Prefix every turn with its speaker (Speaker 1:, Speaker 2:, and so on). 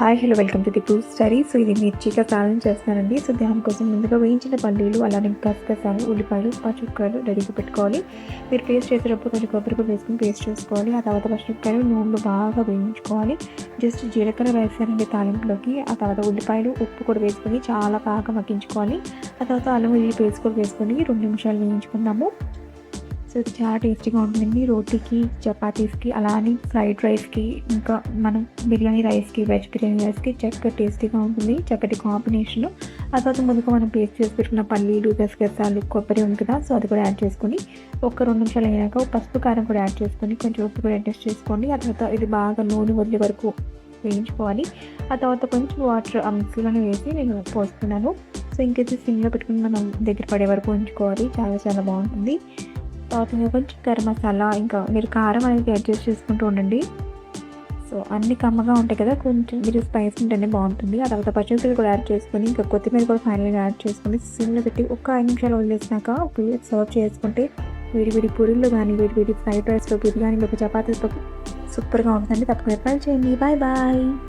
Speaker 1: Hi hello welcome to the two study so ఇది మిర్చిగా సాలం చేస్తానండి సో దానికోసం ముందుగా వేయించిన పల్లీలు అలానే గసగసాలు ఉల్లిపాయలు పచ్చిమిరపకాయలు రెడీగా పెట్టుకోవాలి. మీరు పేస్ట్ చేసేటప్పుడు కొంచెం కొబ్బరి వేసుకుని పేస్ట్ చేసుకోవాలి. ఆ తర్వాత పచ్చిమిరపకాయలు నూనెలో బాగా వేయించుకోవాలి. జస్ట్ జీలకర్ర వేసానండి తాలింపులోకి. ఆ తర్వాత ఉల్లిపాయలు ఉప్పు కూడా వేసుకొని చాలా బాగా మగ్గించుకోవాలి. ఆ తర్వాత అల్లం వెల్లుల్లి పేస్ట్ కూడా వేసుకొని రెండు నిమిషాలు వేయించుకుందాము. సో ఇది చాలా టేస్టీగా ఉంటుందండి రోటీకి చపాతీస్కి అలానే ఫ్రైడ్ రైస్కి ఇంకా మనం బిర్యానీ రైస్కి వెజ్ బిర్యానీ రైస్కి చక్కగా టేస్టీగా ఉంటుంది. చక్కటి కాంబినేషన్. ఆ తర్వాత ముందుగా మనం పేస్ట్ చేసి పెట్టుకున్న పల్లీలు గసగసాలు కొబ్బరి ఉంది కదా సో అది కూడా యాడ్ చేసుకొని ఒక రెండు నిమిషాలు అయ్యాక పసుపు కారం కూడా యాడ్ చేసుకొని కొంచెం ఉప్పు కూడా అడ్జస్ట్ చేసుకోండి. ఆ తర్వాత ఇది బాగా నూనె వదిలే వరకు వేయించుకోవాలి. ఆ తర్వాత కొంచెం వాటర్ ఆ మిక్సీలోనే వేసి నేను పోస్తున్నాను. సో ఇంకైతే సిమ్లో పెట్టుకుని మనం దగ్గర పడే వరకు ఉంచుకోవాలి. చాలా చాలా బాగుంటుంది. తర్వాత కొంచెం గరం మసాలా ఇంకా మీరు కారం అనేది అడ్జస్ట్ చేసుకుంటూ ఉండండి. సో అన్ని కమ్మగా ఉంటాయి కదా కొంచెం మీరు స్పైస్ ఉంటేనే బాగుంటుంది. ఆ తర్వాత పచ్చిమిరపకాయలు కూడా యాడ్ చేసుకొని ఇంకా కొత్తిమీర కూడా ఫైనల్గా యాడ్ చేసుకొని సిమ్లో పెట్టి ఒక ఐదు నిమిషాలు వదిలేసినాక ప్లేట్ సర్వ్ చేసుకుంటే వేడి వేడి పూరీల్లో కానీ వేడి వేడి ఫ్రైడ్ రైస్లో బిర్యానీలో చపాతీలో సూపర్గా ఉంటుందండి. తప్పకుండా ట్రై చేయండి. Bye bye